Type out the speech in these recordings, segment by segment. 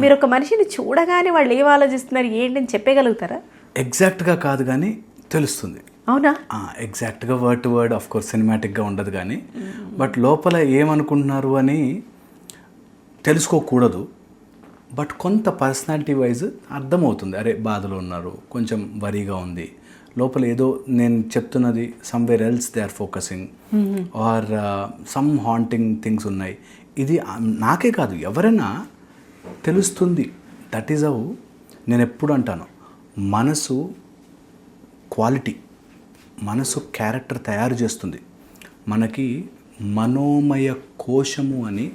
మీరు ఒక మనిషిని చూడగానే వాళ్ళు ఏం ఆలోచిస్తున్నారు ఏంటని చెప్పగలుగుతారా? ఎగ్జాక్ట్గా కాదు కానీ తెలుస్తుంది. అవునా? ఎగ్జాక్ట్గా word to word of course సినిమాటిక్గా ఉండదు కానీ బట్ లోపల ఏమనుకుంటున్నారు అని తెలుసుకోకూడదు. బట్ కొంత పర్సనాలిటీ వైజ్ అర్థమవుతుంది. అరే బాధలో ఉన్నారు కొంచెం వరీగా ఉంది. లోపల ఏదో నేను చెప్తున్నది somewhere else they are focusing or some haunting things ఉన్నాయి. ఇది నాకే కాదు ఎవరైనా తెలుస్తుంది. దట్ ఈజ్ అవ్ నేను ఎప్పుడు అంటాను. మనసు క్వాలిటీ మనసు క్యారెక్టర్ తయారు చేస్తుంది. మనకి మనోమయ కోశము అని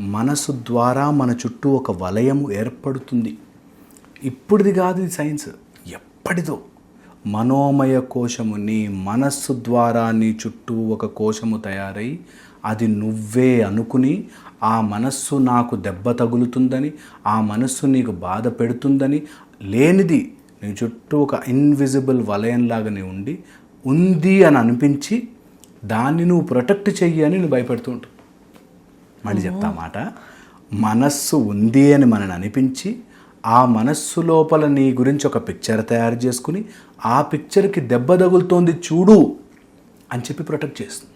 మనసు ద్వారా మన చుట్టూ ఒక వలయము ఏర్పడుతుంది. ఇప్పుడుది కాదు ఇది సైన్స్ ఎప్పటిదో మనోమయ కోశము నీ మనస్సు ద్వారా నీ చుట్టూ ఒక కోశము తయారై అది నువ్వే అనుకుని ఆ మనస్సు నాకు దెబ్బ తగులుతుందని ఆ మనస్సు నీకు బాధ పెడుతుందని లేనిది నీ చుట్టూ ఒక ఇన్విజిబుల్ వలయంలాగా నీ ఉండి ఉంది అని అనిపించి దాన్ని నువ్వు ప్రొటెక్ట్ చెయ్యి అని నువ్వు భయపెడుతూ ఉంటావు. మళ్ళీ చెప్తా మాట. మనస్సు ఉంది అని మనని అనిపించి ఆ మనస్సు లోపల నీ గురించి ఒక పిక్చర్ తయారు చేసుకుని ఆ పిక్చర్కి దెబ్బ తగులుతోంది చూడు అని చెప్పి ప్రొటెక్ట్ చేస్తుంది.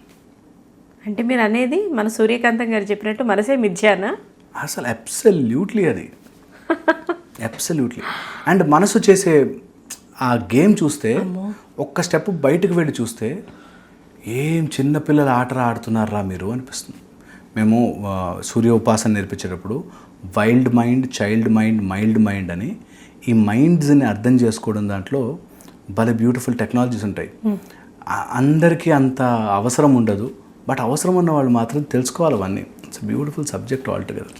అంటే మీరు అనేది మన సూర్యకాంతం గారు చెప్పినట్టు మనసే మిథ్యానా? అసలు అబ్సల్యూట్లీ అది. అబ్సల్యూట్లీ అండ్ మనసు చేసే ఆ గేమ్ చూస్తే ఒక్క స్టెప్ బయటకు వెళ్ళి చూస్తే ఏం చిన్నపిల్లల ఆటలు ఆడుతున్నారా మీరు అనిపిస్తుంది. మేము ఆ, సూర్య ఉపాసన నేర్పించేటప్పుడు wild mind child mind mild mind అని ఈ మైండ్స్ని అర్థం చేసుకోవడం దాంట్లో భలే బ్యూటిఫుల్ టెక్నాలజీస్ ఉంటాయి. అందరికీ అంత అవసరం ఉండదు. బట్ అవసరం ఉన్న వాళ్ళు మాత్రం తెలుసుకోవాలి అవన్నీ. It's beautiful subject altogether